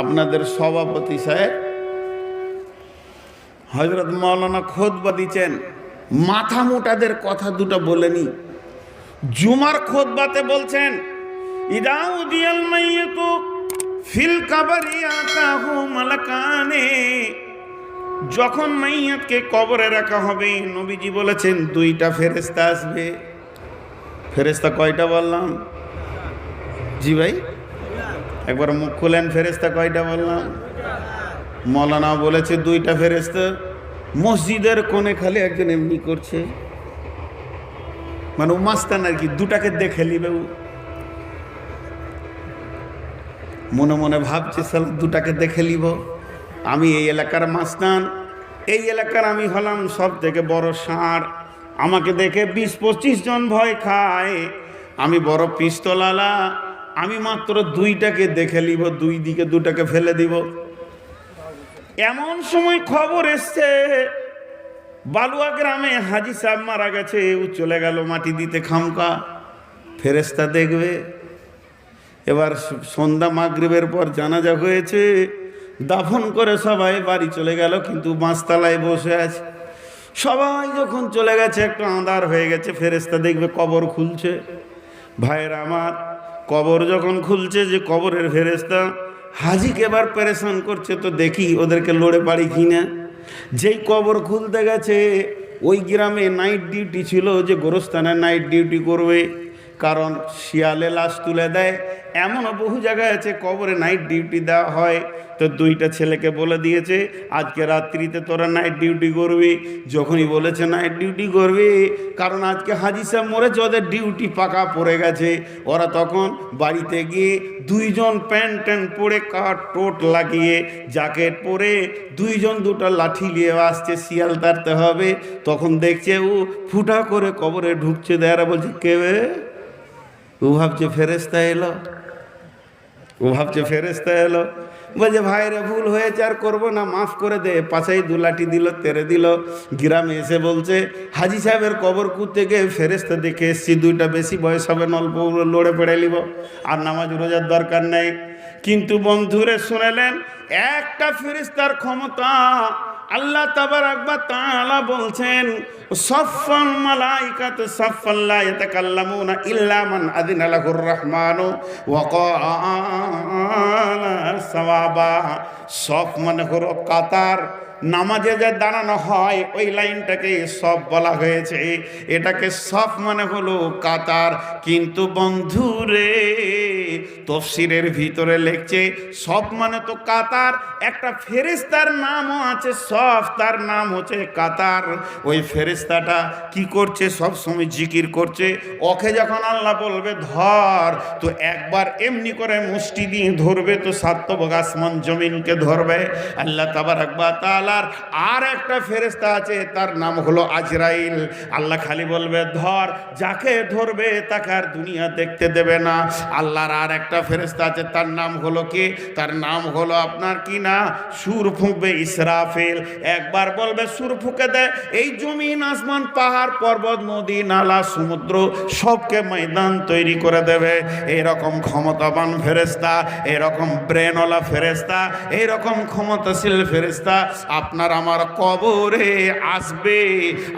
আপনাদের সভাপতি সাহেব হজরত মৌলানা খোদবা দিচ্ছেন, মাথা মোটাদের কথা দুটো বলেনি জুমার খোদবাতে বলছেন ইদাউদিয়াল মাইয়াতু ফিল কাবারি আতাহু মালাকানে। যখন মাইয়াতকে কবরে রাখা হবে, নবীজি বলেছেন, দুইটা ফেরেস্তা আসবে। ফেরেস্তা কয়টা বললাম? জি ভাই। একবার মুখ খুলেন ফেরেস্তা কয়টা বললাম? মৌলানা বলেছে দুইটা ফেরেস্তা মসজিদের কোণে খালি একজন এমনি করছে। মানে মাস্তান আর কি, দুটাকে দেখে নিবে। মনে মনে ভাবছে, সাল, দুটাকে দেখে নিব। আমি এই এলাকার মাস্তান এই এলাকার আমি হলাম সব থেকে বড় ষাঁড়। আমাকে দেখে বিশ পঁচিশ জন ভয় খায়। আমি বড় পিস্তলালা আমি মাত্র দুইটাকে দেখে নিব, দুই দিকে দুটাকে ফেলে দিব। এমন সময় খবর এসছে, বালুয়া গ্রামে হাজি সাহেব মারা গেছে, ও চলে গেল মাটি দিতে খামকা। ফেরেস্তা দেখবে। এবার সন্ধ্যা মাগরিবের পর জানাজা হয়েছে, দাফন করে সবাই বাড়ি চলে গেল, কিন্তু বাঁশতলায় বসে আছে। সবাই যখন চলে গেছে, একটু আঁধার হয়ে গেছে ফেরেস্তা দেখবে কবর খুলছে। ভাইয়ের আমার কবর যখন খুলছে যে কবরের ফেরেস্তা হাজিকে এবার পেরেশান করছে, তো দেখি ওদেরকে লড়ে পারি কিনা যেই কবর খুলতে গেছে, ওই গ্রামে নাইট ডিউটি ছিল যে গোরস্থানে নাইট ডিউটি করবে। কারণ শিয়ালে লাশ তুলে দেয়। এমনও বহু জায়গায় আছে, কবরে নাইট ডিউটি দেওয়া হয়। তো দুইটা ছেলেকে বলে দিয়েছে, আজকে রাত্রিতে তোরা নাইট ডিউটি করবি। যখনই বলেছে নাইট ডিউটি করবি, কারণ আজকে হাজি সাহেব মরেছে, ওদের ডিউটি পাকা পড়ে গেছে। ওরা তখন বাড়িতে গিয়ে দুইজন প্যান্ট ট্যান্ট পরে কাঠ টোট লাগিয়ে জ্যাকেট পরে দুইজন দুটো লাঠি নিয়ে আসছে, শিয়াল তাড়তে হবে। তখন দেখছে ও ফুটা করে কবরে ঢুকছে, দেয়ারা বলছে কেবে ও ভাবছে ফেরেস্তা এলো। ও ভাবছে ফেরেস্তা এলো। বলছে, ভাইরে, ভুল হয়েছে, আর করব না, মাফ করে দে। পাশেই দু লাঠি দিল, তেরে দিল। গ্রামে এসে বলছে, হাজি সাহেবের কবর কুদতে গিয়ে ফেরেস্তা দেখে এসছি, দুইটা বেশি বয়স হবে নল্প লড়ে পেড়ে নিব। আর নামাজ রোজার দরকার নেই। কিন্তু বন্ধুরে শুনেলেন, একটা ফেরেস্তার ক্ষমতা আল্লাহ তাবার আকবার তাআলা বলছেন সফল মালাইকাত সফল লা ইয়াতাকাল্লামুনা ইল্লা মান আযিনা লাহুর রহমানু সাওয়াবা। সফ মানে হলো কাতার। নামাজে যে দাঁড়ানো হয়, ওই লাইনটাকে সব বলা হয়েছে। এটাকে সফ মানে হলো কাতার। কিন্তু বন্ধুরে তফসিরের ভিতরে লিখছে, সব মানে তো কাতার, একটা ফেরেস্তার নামও আছে সফ, তার নাম হচ্ছে কাতার। ওই ফেরেস্তাটা কি করছে? সব সময় জিকির করছে। ওকে যখন আল্লাহ বলবে, ধর, তো একবার এমনি করে মুষ্টি দিয়ে ধরবে, তো সাতবক আসমান জমিনকে ধরবে। আল্লাহ তাবার একবার তালার আর একটা ফেরেস্তা আছে, তার নাম হলো আজরাইল। আল্লাহ খালি বলবে, ধর, যাকে ধরবে তাকে আর দুনিয়া দেখতে দেবে না। আল্লাহর আর একটা ফেরেস্তা আছে, তার নাম হলো কি? তার নাম হলো আপনার কি না? সুর ফুঁকবে ইসরাফিল। একবার বলবে সুর ফুঁকে দেয় এই জমিন, আসমান, পাহাড়, পর্বত, নদী, নালা, সমুদ্র সবকে ময়দান তৈরি করে দেবে। এরকম ক্ষমতাবান ফেরেস্তা এরকম ব্রেনওয়ালা ফেরেস্তা এরকম ক্ষমতাশীল ফেরেস্তা আপনার আমার কবরে আসবে।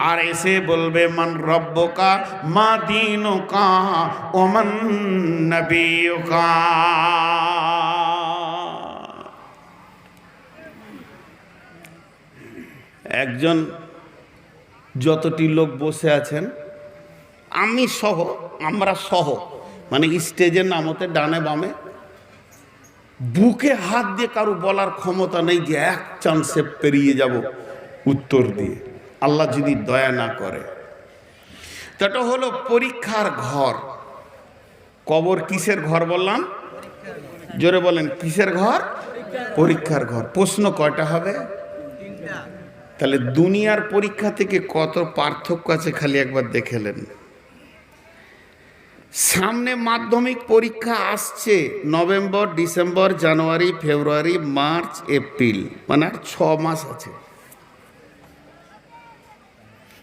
আর এসে বলবে, মান রব্বকা মা দিনুকা ওমান নবীকা একজন যতটি লোক বসে আছেন, আমি সহ, আমরা সহ মানে স্টেজের নামতে, ডানে বামে, বুকে হাত দিয়ে কারও বলার ক্ষমতা নেই যে এক চান্সে পেরিয়ে যাব উত্তর দিয়ে। আল্লাহ যদি দয়া না করে। সেটা হলো পরীক্ষার ঘর। কবর কিসের ঘর বললাম? জোরে বলেন, কিসের ঘর? পরীক্ষার ঘর। প্রশ্ন কয়টা হবে? তাহলে দুনিয়ার পরীক্ষা থেকে কত পার্থক্য আছে খালি একবার দেখেলেন সামনে মাধ্যমিক পরীক্ষা আসছে, November, December, January, February, March, April. মানে আর ছ মাস আছে।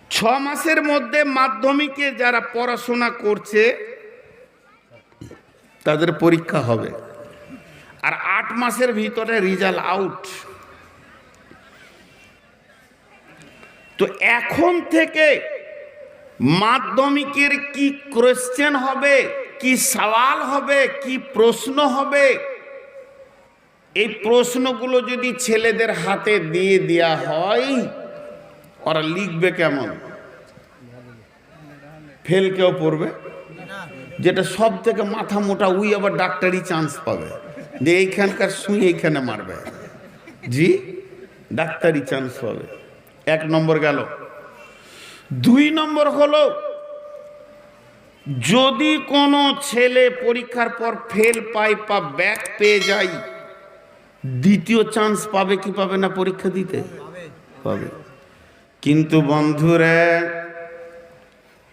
ছ মাসের মধ্যে মাধ্যমিকে যারা পড়াশোনা করছে তাদের পরীক্ষা হবে। আর আট মাসের ভিতরে রেজাল্ট আউট। তো এখন থেকে মাধ্যমিকের কি কোয়েশ্চেন হবে, কি সওয়াল হবে, কি প্রশ্ন হবে, এই প্রশ্নগুলো যদি ছেলেদের হাতে দিয়ে দেওয়া হয়, ওরা লিখবে কেমন? ফেল কেউ পড়বে? যেটা সব থেকে মাথা মোটা, উই আবার ডাক্তারি চান্স পাবে। যে এইখানকার সুই এইখানে মারবে। জি? ডাক্তারি চান্স পাবে। এক নম্বর গেল। দুই নম্বর হলো, যদি কোনো ছেলে পরীক্ষার পর ফেল পায় বা ব্যাক পেয়ে যায়, দ্বিতীয় চান্স পাবে কি পাবে না পরীক্ষা দিতে? পাবে। কিন্তু বন্ধুরা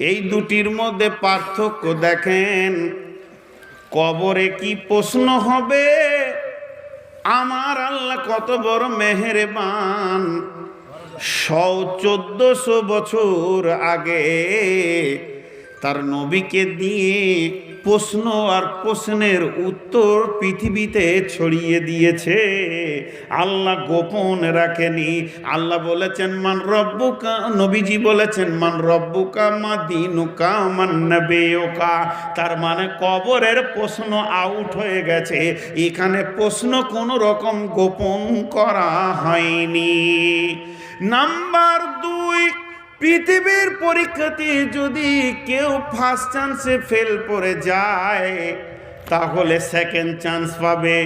এই দুটির মধ্যে পার্থক্য দেখেন। কবরে কি প্রশ্ন হবে? আমার আল্লাহ কত বড় মেহেরবান। সৌ চোদ্দশো বছর আগে তার নবীকে দিয়ে প্রশ্ন আর প্রশ্নের উত্তর পৃথিবীতে ছড়িয়ে দিয়েছে। আল্লাহ গোপন রাখেনি। আল্লাহ বলেছেন, মান রব্বুকা? নবীজি বলেছেন, মান রব্বুকা মা দিনুকা মান নবেয়কা? তার মানে কবরের প্রশ্ন আউট হয়ে গেছে। এখানে প্রশ্ন কোনো রকম গোপন করা হয়নি। নাম্বার দুই পৃথিবীর পরীক্ষাতে যদি কেউ ফার্স্ট চান্সে ফেল পড়ে যায় তাহলে সেকেন্ড চান্স পাবে।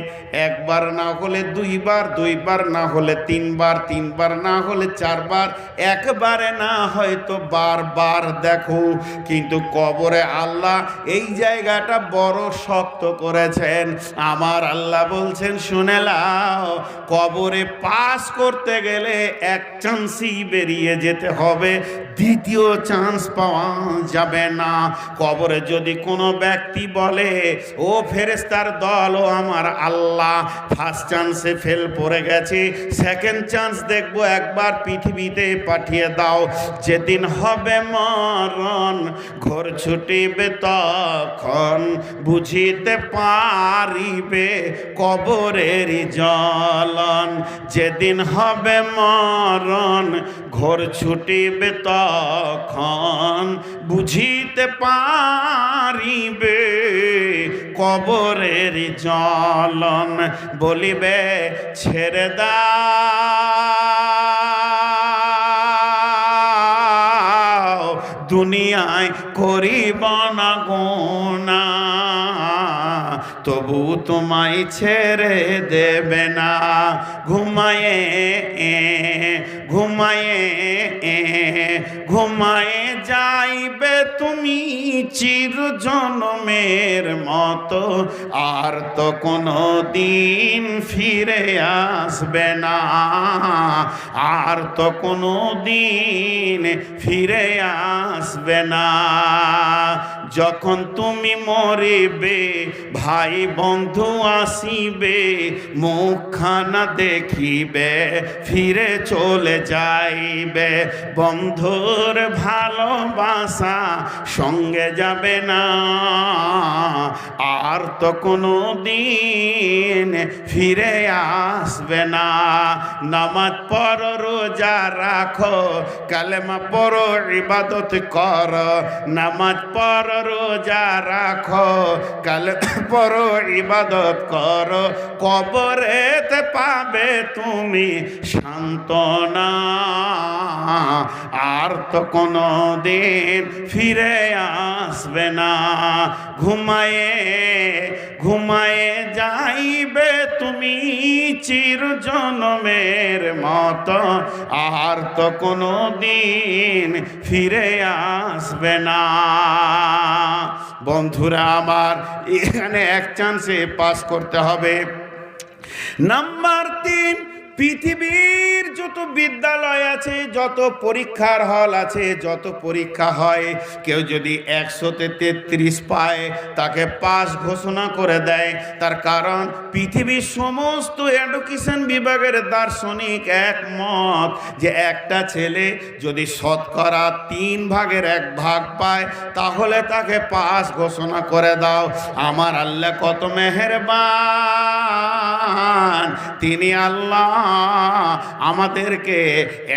একবার না হলে দুইবার দুইবার না হলে তিনবার তিনবার না হলে চারবার, একবারে না হয়তো বারবার দেখো। কিন্তু কবরে আল্লাহ এই জায়গাটা বড় শক্ত করেছেন। আমার আল্লাহ বলছেন, শুনে লাও কবরে পাস করতে গেলে এক চান্সই বেরিয়ে যেতে হবে। দ্বিতীয় চান্স পাওয়া যাবে না। কবরে যদি কোনো ব্যক্তি বলে, ও ফেরেস্তার দল, ও আমার আল্লাহ। ফার্স্ট চান্সে ফেল পড়ে গেছে। সেকেন্ড চান্স দেখব একবার পৃথিবীতে পাঠিয়ে দাও। যেদিন হবে মরণ, ঘর ছুটিবে তখন বুঝিতে পারিবে কবরের জলন যেদিন হবে মরণ, ঘর ছুটিবে তখন বুঝিতে পারিবে কবরের জলন বলিবে, ছেড়ে দাও। দুনিয়ায় করিব না গোনা তবু তোমায় ছেড়ে দেবে না। ঘুমায়ে ঘুমায়ে ঘুমায়ে যাইবে তুমি চির জনমের মতো। আর তো কোনো দিন ফিরে আসবে না। আর তো কোনো দিন ফিরে আসবে না। যখন তুমি মরিবে, ভাই বন্ধু আসিবে, মুখখানা দেখিবে, ফিরে চলে যাইবে। বন্ধুর ভালোবাসা সঙ্গে যাবে না, আর তো কোনো দিন ফিরে আসবে না। নামাজ পর রোজা রাখো, কালেমা পর ইবাদত কর। নামাজ পর রোজা রাখো, কালে পর ইবাদত কর। কবরেতে পাবে তুমি সান্ত্বনা। আর তো কোনো দিন ফিরে আসবে না। ঘুমায়ে ঘুমায়ে যাইবে তুমি চির জনমের মতো। আর তো কোনো দিন ফিরে আসবে না। বন্ধুরা আমার এখানে এক চান্সে পাস করতে হবে। নাম্বার তিন পৃথিবীর যত বিদ্যালয় আছে, যত পরীক্ষার হল আছে, যত পরীক্ষা হয়, কেউ যদি একশোতে তেত্রিশ পায়, তাকে পাস ঘোষণা করে দেয়। তার কারণ, পৃথিবীর সমস্ত এডুকেশন বিভাগের দার্শনিক একমত যে একটা ছেলে যদি শতকরা তিন ভাগের এক ভাগ পায়, তাহলে তাকে পাস ঘোষণা করে দাও। আমার আল্লাহ কত মেহেরবান। তিনি আল্লাহ আমাদেরকে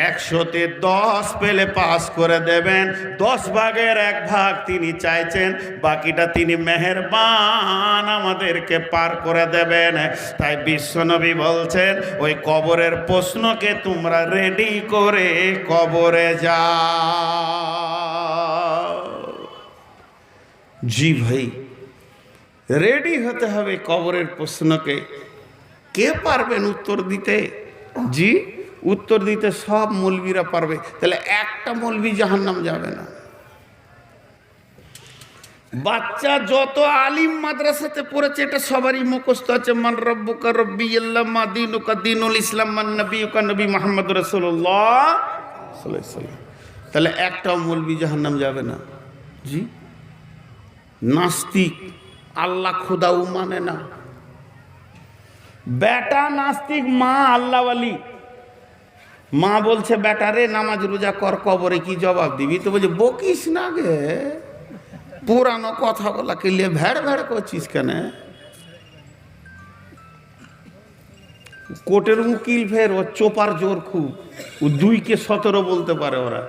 একশোতে দশ পেলে পাস করে দেবেন। দশ ভাগের এক ভাগ তিনি চাইছেন, বাকিটা তিনি মেহেরবান আমাদেরকে পার করে দেবেন। তাই বিশ্বনবী বলছেন, ওই কবরের প্রশ্নকে তোমরা রেডি করে কবরে যা জি ভাই রেডি হতে হবে কবরের প্রশ্নকে। কে পারবেন উত্তর দিতে? জি, উত্তর দিতে সব মৌলবীরা পারবে। তাহলে একটা মৌলবী জাহান্নাম যাবে না। বাচ্চা যত আলিম মাদ্রাসাতে পড়েছে, এটা সবারই মুখস্থ আছে। মান রব্বুকা রব্বি আল্লাহ মা দিনুকা দিনুল ইসলাম, মান নবীকা নবী মোহাম্মদ রসুল্লাহ তাহলে একটাও মৌলবী জাহান্নাম যাবে না। জি, নাস্তিক, আল্লাহ খোদাও মানে না। বেটা নাস্তিক মা আল্লাহওয়ালি। মা বলছে, বেটা রে, নামাজ রোজা কর, কবরে কি জবাব দিবি? তো বলছে, বকিস না গে। পুরানো কথা বলা কে লিয়ে ভেড় ভেড় করছিস কেন? কোটের উকিল ফের ও চোপার জোর খুব। ও দুইকে সতেরো বলতে পারে ওরা।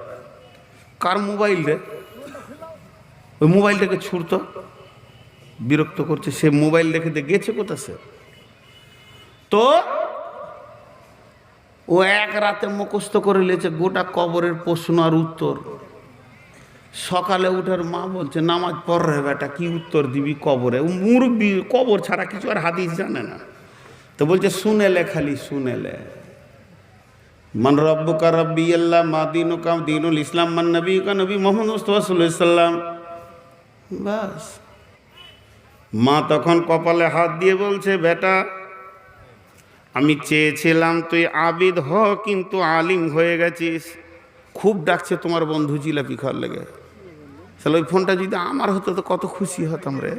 কার মোবাইল রে? ওই মোবাইলটাকে ছুড়তো। বিরক্ত করছে। সে মোবাইল রেখে গেছে কোথা সে? তো? ও এক রাতে মুখস্থ করে নিয়েছে গোটা কবরের প্রশ্ন আর উত্তর। সকালে উঠার মা বলছে, নামাজ পড় রে বেটা, কি উত্তর দিবি কবরে? ও মুরব্বী কবর ছাড়া কিছু আর হাদিস জানে না। তো বলছে শুনেলে খালি শুনেলে মান রব্বুকা রব্বি আল্লাহ, মা দিনুকা দিনুল ইসলাম, মান নবী কা নবী মোহাম্মদ মুস্তফা সাল্লাম। বাস। মা তখন কপালে হাত দিয়ে বলছে, বেটা আমি চেয়েছিলাম তুই আবিদ হ, কিন্তু আলিম হয়ে গেছিস। খুব ডাকছে তোমার বন্ধু জিলাপি খাওয়ার লেগে। তাহলে ওই ফোনটা যদি আমার হতো তো কত খুশি হতাম রে।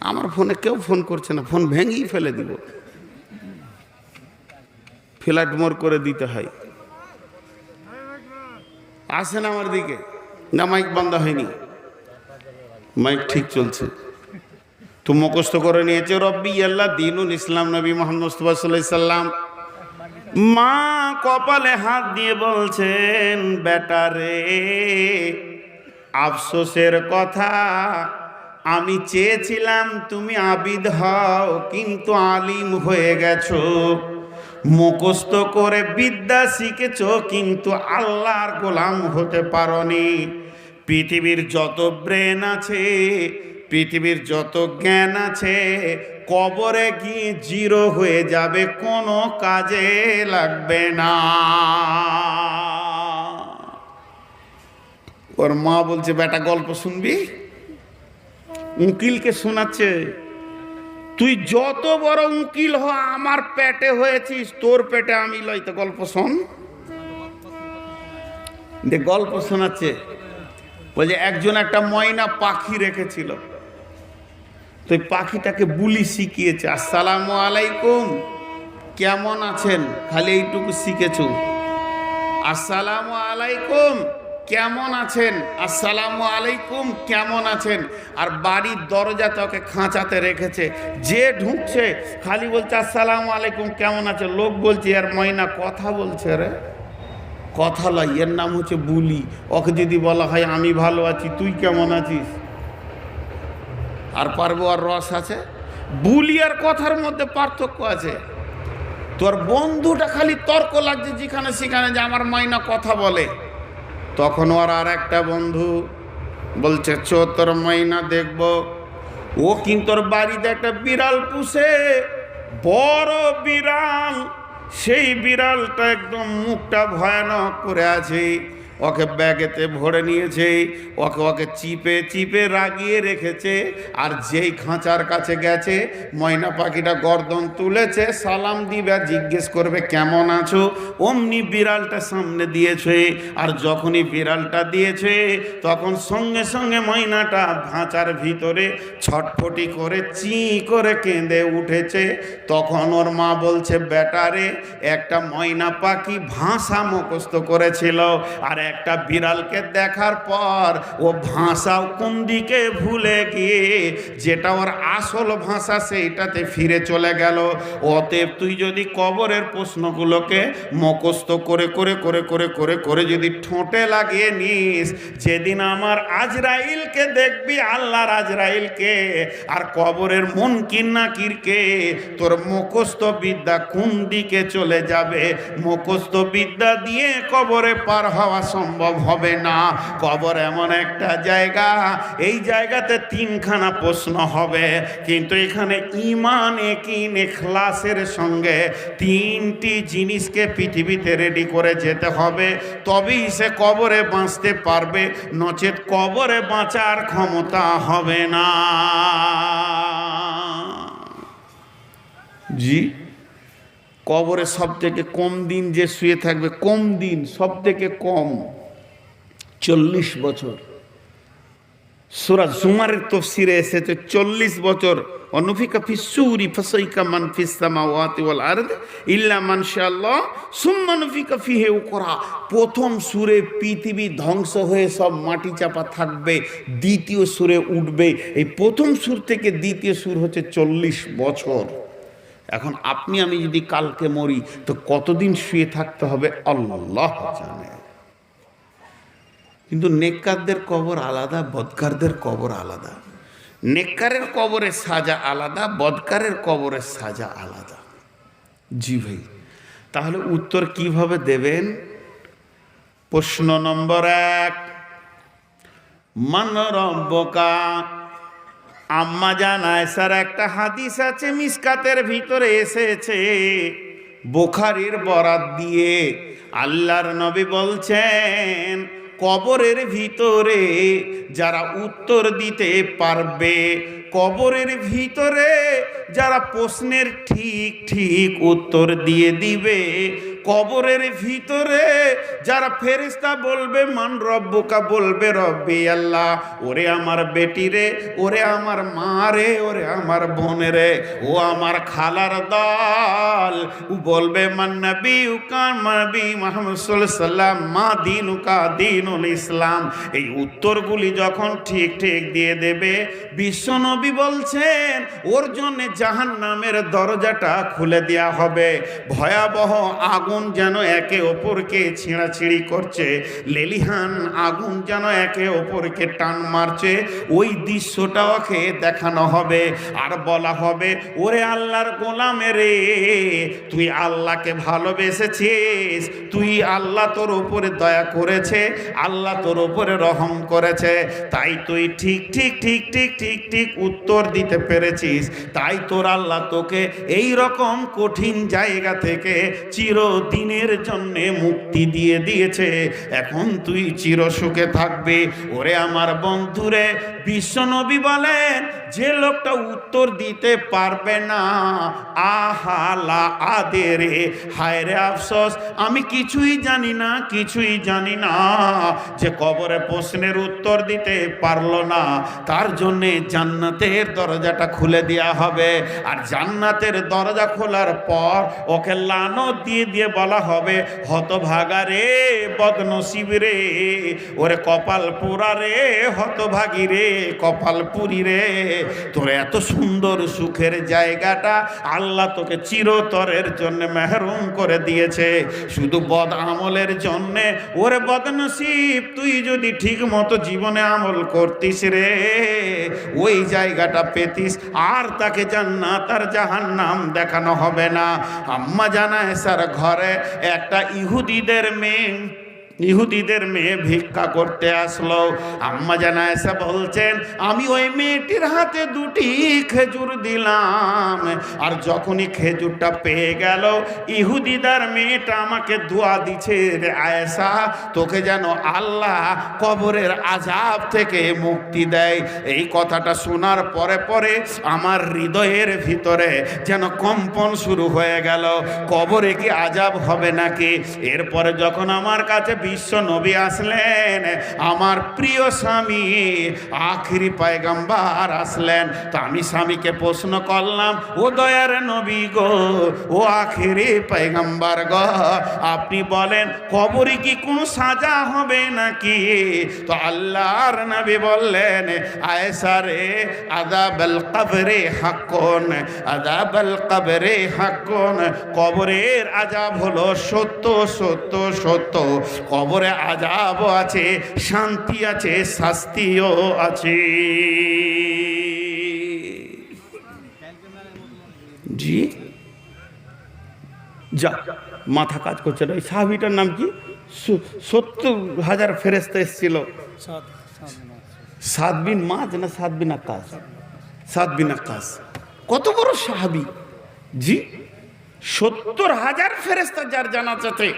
আমার ফোনে কেউ ফোন করছে না, ফোন ভেঙেই ফেলে দিব। ফ্ল্যাট মোর করে দিতে হয়। আসেন আমার দিকে। না, মাইক বন্ধ হয়নি। মাইক ঠিক চলছে। তো মুখস্থ করে নিয়েছে, রব্বি, আল্লাহ, দিনুল ইসলাম, নবী মোহাম্মদ মুস্তফা সাল্লাম। মা কপালে হাত দিয়ে বলছেন বেটারে আফসোসের কথা, আমি চেয়েছিলাম তুমি আবিদ হও, কিন্তু আলিম হয়ে গেছো। মুখস্থ করে বিদ্যা শিখেছ, কিন্তু আল্লাহর গোলাম হতে পারনি। পৃথিবীর যত ব্রেন আছে পৃথিবীর যত জ্ঞান আছে, কবরে গিয়ে জিরো হয়ে যাবে, কোনো কাজে লাগবে না। ওর মা বলছে, বেটা, গল্প শুনবি? উকিলকে শোনাচ্ছে, তুই যত বড় উকিল হ, আমার পেটে হয়েছিস, তোর পেটে আমি লই, তো গল্প শোন। গল্প শোনাচ্ছে, বলছে, একজন একটা ময়না পাখি রেখেছিল। তো পাখিটাকে বুলি শিখিয়েছে, আসসালামু আলাইকুম, কেমন আছেন? খালি এইটুকু শিখেছ। আসসালামু আলাইকুম, কেমন আছেন? আসসালামু আলাইকুম, কেমন আছেন? আর বাড়ির দরজা তোকে খাঁচাতে রেখেছে। যে ঢুকছে, খালি বলছে, আসসালামু আলাইকুম, কেমন আছে লোক বলছে আর ময়না কথা বলছে রে। কথা লয়, এর নাম হচ্ছে বুলি। ওকে যদি বলা হয়, আমি ভালো আছি, তুই কেমন আছিস? আর পারব আর রস আছে। বুলি আর কথার মধ্যে পার্থক্য আছে। তোর বন্ধুটা খালি তর্ক লাগছে যেখানে সেখানে যে আমার মাইনা কথা বলে। তখন ওর আর একটা বন্ধু বলছে, চো, তোর মাইনা দেখব। ও কিন্তু ওর বাড়িতে একটা বিড়াল পুষে। বড় বিড়াল, সেই বিড়ালটা একদম মুখটা ভয়ানক করে আছে। ওকে ব্যাগেতে ভরে নিয়েছে, ওকে ওকে চিপে চিপে রাগিয়ে রেখেছে, আর যেই খাঁচার কাছে গেছে, ময়না পাখিটা গর্দন তুলেছে, সালাম দিবে জিজ্ঞেস করবে, কেমন আছো? অমনি বিড়ালটা সামনে দিয়েছে, আর যখনই বিড়ালটা দিয়েছে, তখন সঙ্গে সঙ্গে ময়নাটা ভাঁচার ভিতরে ছটফটি করে, চি করে কেঁদে উঠেছে। তখন ওর মা বলছে বেটারে একটা ময়না পাখি ভাষা মুখস্থ করেছিল, আর একটা বিড়ালকে দেখার পর ও ভাষাও কোন দিকে ভুলে গিয়ে, যেটা ওর আসল ভাষা সেইটাতে ফিরে চলে গেল। অতএব তুই যদি কবরের প্রশ্নগুলোকে মুখস্থ করে করে করে করে করে করে যদি ঠোঁটে লাগিয়ে নিস, যেদিন আমার আজরাইলকে দেখবি, আল্লাহর আজরাইলকে, আর কবরের মন কিন্নাকিরকে তোর মুখস্থ বিদ্যা কোন দিকে চলে যাবে? মুখস্থ বিদ্যা দিয়ে কবরে পার হওয়া সম্ভব হবে না। কবর এমন একটা জায়গা, এই জায়গাতে তিনখানা প্রশ্ন হবে। কিন্তু এখানে ইমান একিন এখলাসের সঙ্গে তিনটি জিনিসকে পৃথিবীতে রেডি করে যেতে হবে। তবেই সে কবরে বাঁচতে পারবে। নচেত কবরে বাঁচার ক্ষমতা হবে না জি কবরে সব থেকে কম দিন যে শুয়ে থাকবে, কম দিন সব থেকে কম চল্লিশ বছর। সুরা জুমারের তফসিরে এসেছে, চল্লিশ বছর। অনুফিকা ফিসুরি ফসাইকা মান ফিসামা ওয়াতি ওয়াল আরদ ইল্লা মানশাআল্লাহ সুম্মা নুফিকা ফিহে উকরা। প্রথম সুরে পৃথিবী ধ্বংস হয়ে সব মাটি চাপা থাকবে, দ্বিতীয় সুরে উঠবে। এই প্রথম সুর থেকে দ্বিতীয় সুর হচ্ছে চল্লিশ বছর। এখন আপনি, আমি যদি কালকে মরি, তো কতদিন শুয়ে থাকতে হবে? আল্লাহ জানে। কিন্তু নেককারদের কবর আলাদা, বদকারদের কবর আলাদা। নেককারের কবরের সাজা আলাদা, বদকারের কবরের সাজা আলাদা। জি ভাই, তাহলে উত্তর কীভাবে দেবেন? প্রশ্ন নম্বর এক, মান রব্বকা আম্মা জানায়, স্যার, একটা হাদিস আছে মিসকাতের ভিতরে এসেছে। বোখারির বরাত দিয়ে আল্লাহর নবী বলছেন, কবরের ভিতরে যারা উত্তর দিতে পারবে, কবরের ভিতরে যারা প্রশ্নের ঠিক ঠিক উত্তর দিয়ে দিবে কবরের ভিতরে যারা ফেরিস্তা বলবে, মান রব্বকা? বলবে, রব্বি আল্লাহ। ওরে আমার বেটি রে, ওরে আমার মা রে, ওরে আমার বোনে রে, ও আমার খালার দল। ও বলবে, মান নবী উকান নবী মোহাম্মদ সাল্লাম মা দিন উকা দিনুল ইসলাম। এই উত্তরগুলি যখন ঠিক ঠিক দিয়ে দেবে বিশ্বনবী বলছেন, ওর জন্য জাহান নামের দরজাটা খুলে দেওয়া হবে। ভয়াবহ আগুন যেন একে অপরকে ছিঁড়াছিঁড়ি করছে। লেলিহান আগুন যেন একে অপরকে টান মারছে। ওই দৃশ্যটা ওকে দেখানো হবে আর বলা হবে, ওরে আল্লাহর গোলামে রে, তুই আল্লাহকে ভালোবেসেছিস, তুই আল্লাহ তোর ওপরে দয়া করেছে, আল্লাহ তোর ওপরে রহম করেছে। তাই তুই ঠিক ঠিক ঠিক ঠিক ঠিক ঠিক উত্তর দিতে পেরেছিস। তাই তোর আল্লাহ তোকে এই রকম কঠিন জায়গা থেকে চিরদিনের জন্য মুক্তি দিয়ে দিয়েছে। এখন তুই চিরসুখে থাকবে। ওরে আমার বন্ধুরে বিশ্বনবী বলেন, যে লোকটা উত্তর দিতে পারবে না আহালা আদেরে, হায় রে আফসোস, আমি কিছুই জানি না, কিছুই জানি না, যে কবরে প্রশ্নের উত্তর দিতে পারল না। তার জন্যে জান্নাতের দরজাটা খুলে দেওয়া হবে। আর জান্নাতের দরজা খোলার পর ওকে লানত দিয়ে দিয়ে বলা হবে, হতভাগা রে বদনসিব রে, ওরে কপাল পোড়া রে, হতভাগী রে, কপাল পুরি রে। তোর এত সুন্দর সুখের জায়গাটা আল্লাহ তোকে চিরতরের জন্য মেহরুম করে দিয়েছে। শুধু বদ আমলের জন্যে, ওরে বদনসিব, তুই যদি ঠিক মতো জীবনে আমল করতিস রে, ওই জায়গাটা পেতিস, আর তাকে জান্নাত আর জাহান্নাম দেখানো হবে না। আম্মা জানায়, স্যার, ঘরে একটা ইহুদিদের মেয়ে ইহুদিদের মেয়ে ভিক্ষা করতে আসলো। আম্মা জানা এসে বলছেন, আমি ওই মেয়েটির হাতে দুটি খেজুর দিলাম। আর যখনই খেজুরটা পেয়ে গেল, ইহুদিদার মেয়েটা আমাকে দোয়া দিছে, রে আয়েশা, তোকে যেন আল্লাহ কবরের আজাব থেকে মুক্তি দেয়। এই কথাটা শোনার পরে পরে আমার হৃদয়ের ভিতরে যেন কম্পন শুরু হয়ে গেল। কবরে কি আজাব হবে নাকি? এরপরে যখন আমার কাছে বিশ্ব নবী আসলেন, আমার প্রিয় স্বামী আখিরি পায়গাম্বার আসলেন। তো আমি স্বামীকে প্রশ্ন করলাম, ও দয়ার নবী গো, ও আখিরি পায়গাম্বার গো, আপনি বলেন, কবরে কি কোনো সাজা হবে নাকি? তো আল্লাহর নবী বললেন, আয়েশা রে আদাবাল কবরে হাক্কুন আদাবাল কবরে হাক্কুন, কবরের আজাব হলো সত্য সত্য সত্য কবরে আজাবও আছে, শান্তি আছে, শাস্তিও আছে। জি। যা, মাথা কাজ করছে না। ওই সাহাবিটার নাম কি? সত্তর হাজার ফেরেস্তা এসেছিল। সাত বিন মাছ না সাত বিন আকাশ সাত বিন আকাশ কত বড় সাহাবি। জি, সত্তর হাজার ফেরেস্তা যার জানা চাতে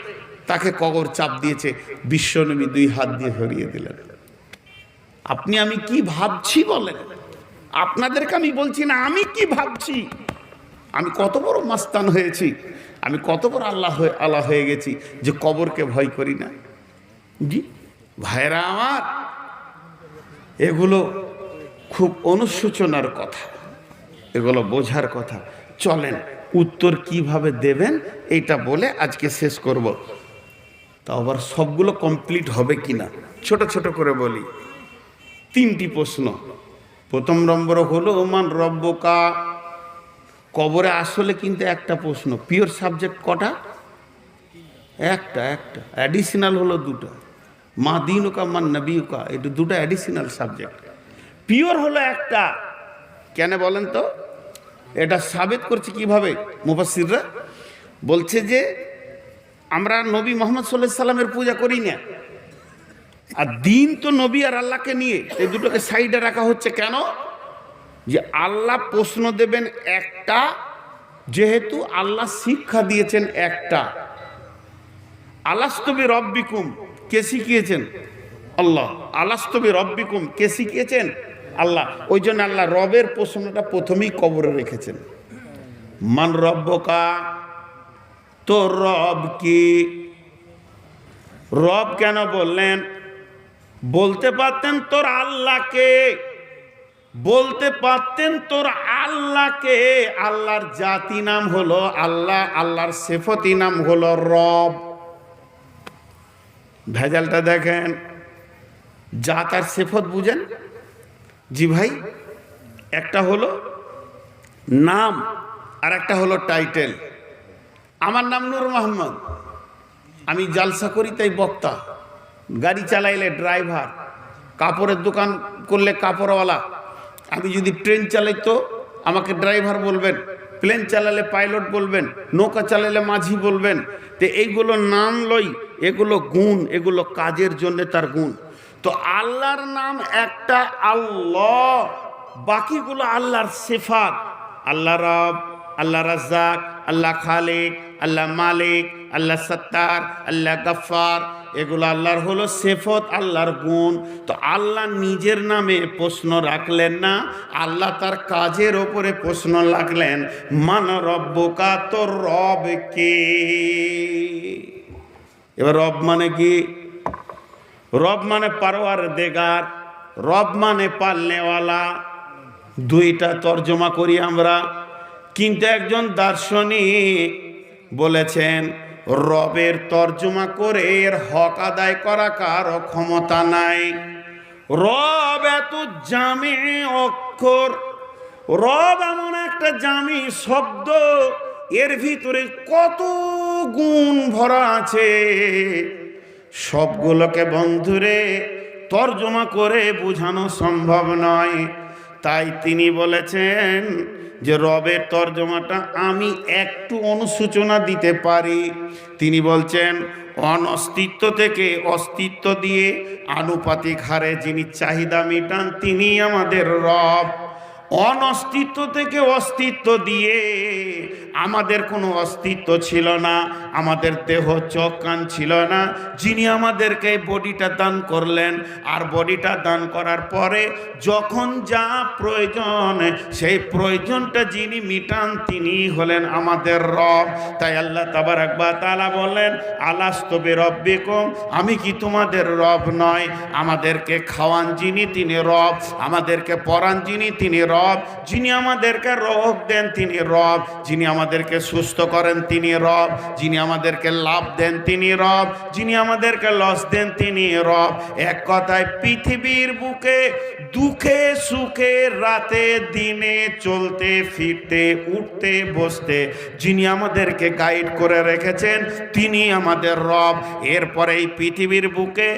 তাকে কবর চাপ দিয়েছে, বিশ্বনবী দুই হাত দিয়ে ধরিয়ে দিলেন। আপনি আমি কি ভাবছি বলেন? আপনাদেরকে আমি বলছি না, আমি কি ভাবছি? আমি কত বড় মাস্তান হয়েছি, আমি কত বড় আল্লাহ হয়ে আল্লাহ হয়ে গেছি যে কবরকে ভয় করি না। জি ভাইরা আমার, এগুলো খুব অনুশোচনার কথা, এগুলো বোঝার কথা। চলেন, উত্তর কীভাবে দেবেন এটা বলে আজকে শেষ করব। তা আবার সবগুলো কমপ্লিট হবে কিনা? ছোট ছোট করে বলি। তিনটি প্রশ্ন। প্রথম নম্বর হলো ওমান রব্বকা? কবরে আসলে কিন্তু একটা প্রশ্ন পিওর সাবজেক্ট কটা? একটা একটা। অ্যাডিশনাল হলো দুটো। মা দিনুকা মান নবীকা? এটা দুটো অ্যাডিশনাল সাবজেক্ট পিওর হলো একটা। কেন বলেন তো? এটা সাবেত করছে কীভাবে? মুফাসিররা বলছে যে আমরা নবী মোহাম্মদ সাল্লাহ সাল্লামের পূজা করি না। আর দিন তো নবী আর আল্লাহকে নিয়ে। এই দুটোকে সাইডে রাখা হচ্ছে কেন? যে আল্লাহ প্রশ্ন দেবেন একটা, যেহেতু আল্লাহ শিক্ষা দিয়েছেন একটা। আলাস্তবি রব্বিকুম, কে শিখিয়েছেন? আল্লাহ। আলাস্তবি রব্বিকুম, কে শিখিয়েছেন? আল্লাহ। ওই জন্য আল্লাহ রবের প্রশ্নটা প্রথমেই কবরে রেখেছেন। মান রব্বকা তোর রব কি? রব কেন বললেন? বলতে পারতেন তোর আল্লাহকে। বলতে পারতেন তোর আল্লাহকে। আল্লাহর জাতি নাম হলো আল্লাহ, আল্লাহর সেফতি নাম হলো রব। ভেজালটা দেখেন জাত আর সেফত বুঝেন। জি ভাই, একটা হলো নাম আর একটা হলো টাইটেল। আমার নাম নূর মোহাম্মদ। আমি জালসা করি, তাই বক্তা। গাড়ি চালাইলে ড্রাইভার, কাপড়ের দোকান করলে কাপড়ওয়ালা। আমি যদি ট্রেন চালাই তো আমাকে ড্রাইভার বলবেন, প্লেন চালালে পাইলট বলবেন, নৌকা চালালে মাঝি বলবেন, তো এইগুলো নাম লই, এগুলো গুণ, এগুলো কাজের জন্য তার গুণ। তো আল্লাহর নাম একটা আল্লাহ, বাকিগুলো আল্লাহর সেফাত। আল্লাহ রব, আল্লাহ রাজ্জাক, আল্লাহ খালেক আল্লাহ মালিক, আল্লাহ সত্তার, আল্লাহ গফার এগুলো আল্লাহর হলো সেফত, আল্লাহর গুণ। তো আল্লাহ নিজের নামে প্রশ্ন রাখলেন না, আল্লাহ তার কাজের ওপরে প্রশ্ন রাখলেন, মান রব্বকা তোর রব কে? এবার রব মানে কি? রব মানে পারোয়ার দেগার রব মানে পাল্লেওয়ালা দুইটা তর্জমা করি আমরা। কিন্তু একজন দার্শনিক বলেছেন, রবের তর্জমা করে এর হক আদায় করা কারও ক্ষমতা নাই। রব এত জামি অক্ষর। রব এমন একটা জামি শব্দ, এর ভিতরে কত গুণ ভরা আছে। সবগুলোকে বন্ধুরে তর্জমা করে বোঝানো সম্ভব নয়। তাই তিনি বলেছেন যে রবের তর্জমাটা আমি একটু অনুসূচনা দিতে পারি। তিনি বলছেন, অনস্তিত্ব থেকে অস্তিত্ব দিয়ে আনুপাতিক হারে যিনি চাহিদা মেটান তিনি আমাদের রব। অনস্তিত্ব থেকে অস্তিত্ব দিয়ে আমাদের কোনো অস্তিত্ব ছিল না, আমাদের দেহ চোখ কান ছিল না। যিনি আমাদেরকে বডিটা দান করলেন, আর বডিটা দান করার পরে যখন যা প্রয়োজন, সেই প্রয়োজনটা যিনি মিটান তিনি হলেন আমাদের রব। তাই আল্লাহ তাবার একবার তালা বললেন আলাস্তবে রব্বিকম আমি কি তোমাদের রব নয় আমাদেরকে খাওয়ান যিনি তিনি রব, আমাদেরকে পরান যিনি তিনি রব, যিনি আমাদেরকে রোগ দেন তিনি রব, যিনি আমাদেরকে সুস্থ করেন, তিনি রব। যিনি আমাদেরকে লাভ দেন, তিনি রব। যিনি আমাদেরকে লস দেন, তিনি রব। এক কথায়, পৃথিবীর বুকে দুঃখে সুখে, রাতে দিনে চলতে, ফিরতে, উঠতে, বসতে যিনি আমাদেরকে গাইড করে রেখেছেন, তিনি আমাদের রব। এরপরে এই পৃথিবীর বুকে